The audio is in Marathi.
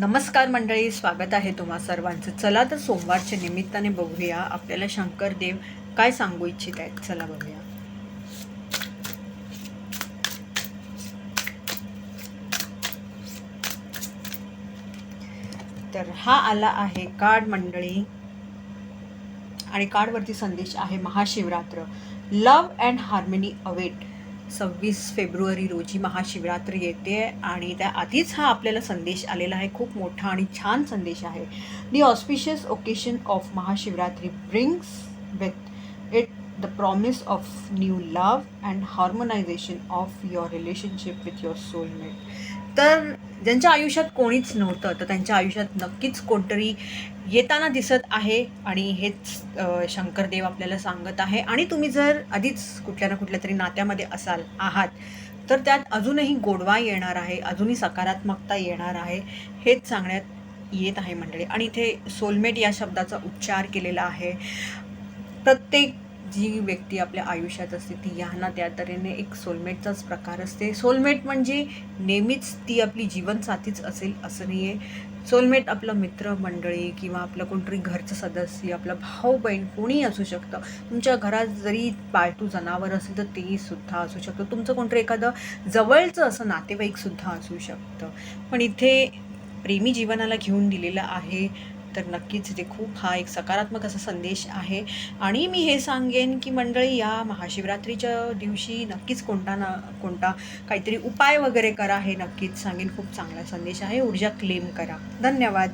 नमस्कार मंडळी स्वागत आहे तुम्हा सर्वांचं. चला तर सोमवारच्या निमित्ताने बघूया आपल्याला शंकरदेव काय सांगू इच्छित आहेत. चला बघूया. तर हा आला आहे कार्ड मंडळी. आणि कार्डवरती संदेश आहे Mahashivratri. Love and harmony await सव्वीस फेब्रुवारी रोजी महाशिवरात्री येते आणि त्या आधीच हा आपल्याला संदेश आलेला आहे. खूप मोठा आणि छान संदेश आहे. The auspicious occasion of Mahashivratri brings with it the promise of new love and harmonisation of your relationship with your soulmate तर ज्यांच्या आयुष्यात कोणीच नव्हतं तर त्यांच्या आयुष्यात नक्कीच कोणतरी येताना दिसत आहे आणि हेच शंकरदेव आपल्याला सांगत आहे. आणि तुम्ही जर आधीच कुठल्या ना कुठल्या तरी नात्यामध्ये असाल आहात तर त्यात अजूनही गोडवा येणार आहे अजूनही सकारात्मकता येणार आहे हेच सांगण्यात येत आहे मंडळी. आणि इथे सोलमेट या शब्दाचा उच्चार केलेला आहे. प्रत्येक जी व्यक्ती आपल्या आयुष्यात असते ती ह्यांना ना त्या तऱ्हेने एक सोलमेटचाच प्रकार असते. सोलमेट म्हणजे नेहमीच ती आपली जीवनसाथीच असेल असं नाही आहे सोलमेट आपलं मित्र मंडळी किंवा आपलं कोणतरी घरचं सदस्य आपलं भाऊ बहीण कोणीही असू शकतं. तुमच्या घरात जरी पाळतू जनावर असेल तर तेही सुद्धा असू शकतं. तुमचं कोणतरी एखादं जवळचं असं नातेवाईकसुद्धा असू शकतं. पण इथे प्रेमी जीवनाला घेऊन दिलेलं आहे. तर नक्कीच इथे खूप हा एक सकारात्मक असा संदेश आहे. आणि मी हे सांगेन की मंडळी या महाशिवरात्रीच्या दिवशी नक्कीच कोणता ना कोणता काहीतरी उपाय वगैरे करा हे नक्कीच सांगेन. खूप चांगला संदेश आहे. ऊर्जा क्लेम करा. धन्यवाद.